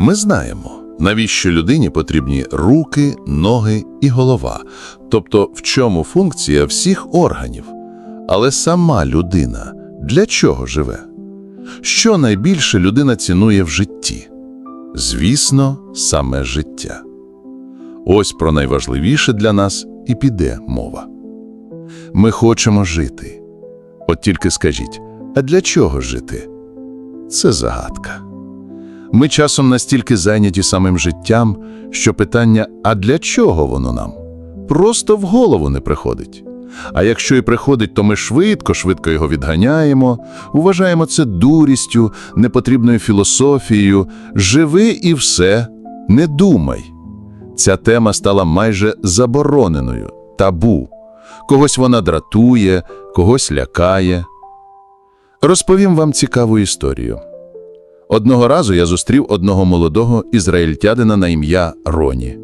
Ми знаємо, навіщо людині потрібні руки, ноги і голова, тобто в чому функція всіх органів. Але сама людина для чого живе? Що найбільше людина цінує в житті? Звісно, саме життя. Ось про найважливіше для нас і піде мова. Ми хочемо жити. От тільки скажіть, а для чого жити? Це загадка. Ми часом настільки зайняті самим життям, що питання «а для чого воно нам?» просто в голову не приходить. А якщо і приходить, то ми швидко-швидко його відганяємо, вважаємо це дурістю, непотрібною філософією. Живи і все, не думай. Ця тема стала майже забороненою, табу. Когось вона дратує, когось лякає. Розповім вам цікаву історію. Одного разу я зустрів одного молодого ізраїльтянина на ім'я Роні.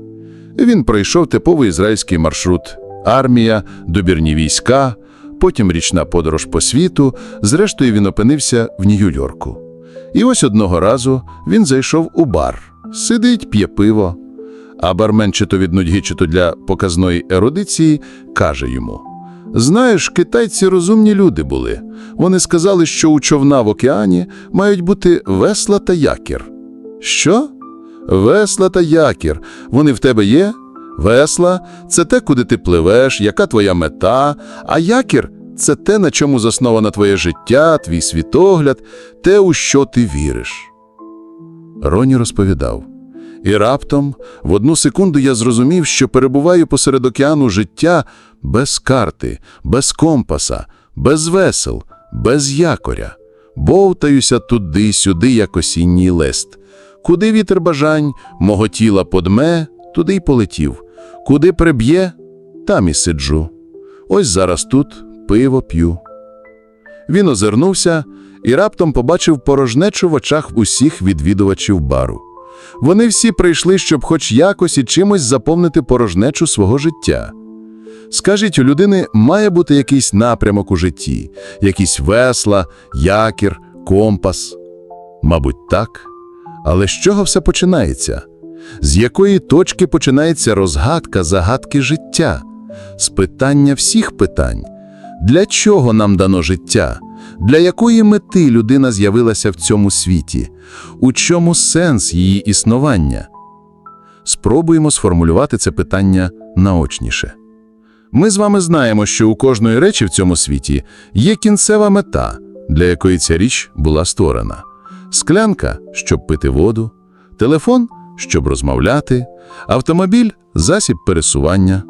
Він пройшов типовий ізраїльський маршрут армія, добірні війська, потім річна подорож по світу, зрештою він опинився в Нью-Йорку. І ось одного разу він зайшов у бар, сидить, п'є пиво. А бармен, чи то від нудьги, чи то для показної ерудиції, каже йому: Знаєш, китайці розумні люди були. Вони сказали, що у човна в океані мають бути весла та якір. Що? Весла та якір. Вони в тебе є? Весла це те, куди ти пливеш, яка твоя мета, а якір це те, на чому засновано твоє життя, твій світогляд, те, у що ти віриш. Роні розповідав. І раптом, в одну секунду я зрозумів, що перебуваю посеред океану життя без карти, без компаса, без весел, без якоря. Бовтаюся туди-сюди, як осінній лист. Куди вітер бажань мого тіла подме, туди й полетів. Куди приб'є, там і сиджу. Ось зараз тут пиво п'ю. Він озирнувся і раптом побачив порожнечу в очах усіх відвідувачів бару. Вони всі прийшли, щоб хоч якось і чимось заповнити порожнечу свого життя. Скажіть, у людини має бути якийсь напрямок у житті, якісь весла, якір, компас. Мабуть, так. Але з чого все починається? З якої точки починається розгадка загадки життя? З питання всіх питань. Для чого нам дано життя? Для якої мети людина з'явилася в цьому світі? У чому сенс її існування? Спробуємо сформулювати це питання наочніше. Ми з вами знаємо, що у кожної речі в цьому світі є кінцева мета, для якої ця річ була створена. Склянка, щоб пити воду, телефон, щоб розмовляти, автомобіль засіб пересування.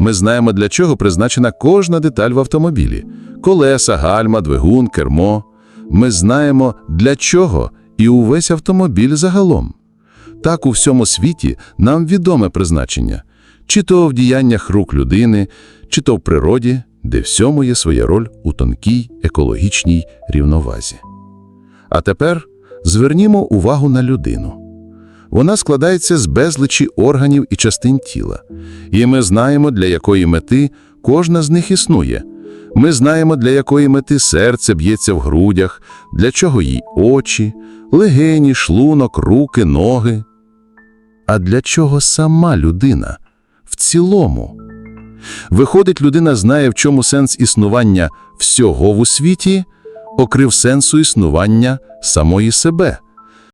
Ми знаємо, для чого призначена кожна деталь в автомобілі: колеса, гальма, двигун, кермо. Ми знаємо, для чого і увесь автомобіль загалом. Так у всьому світі нам відоме призначення, чи то в діяннях рук людини, чи то в природі, де всьому є своя роль у тонкій екологічній рівновазі. А тепер звернімо увагу на людину. Вона складається з безличі органів і частин тіла, і ми знаємо, для якої мети кожна з них існує. Ми знаємо, для якої мети серце б'ється в грудях, для чого їй очі, легені, шлунок, руки, ноги. А для чого сама людина в цілому? Виходить, людина знає, в чому сенс існування всього в світі, окрив сенсу існування самої себе.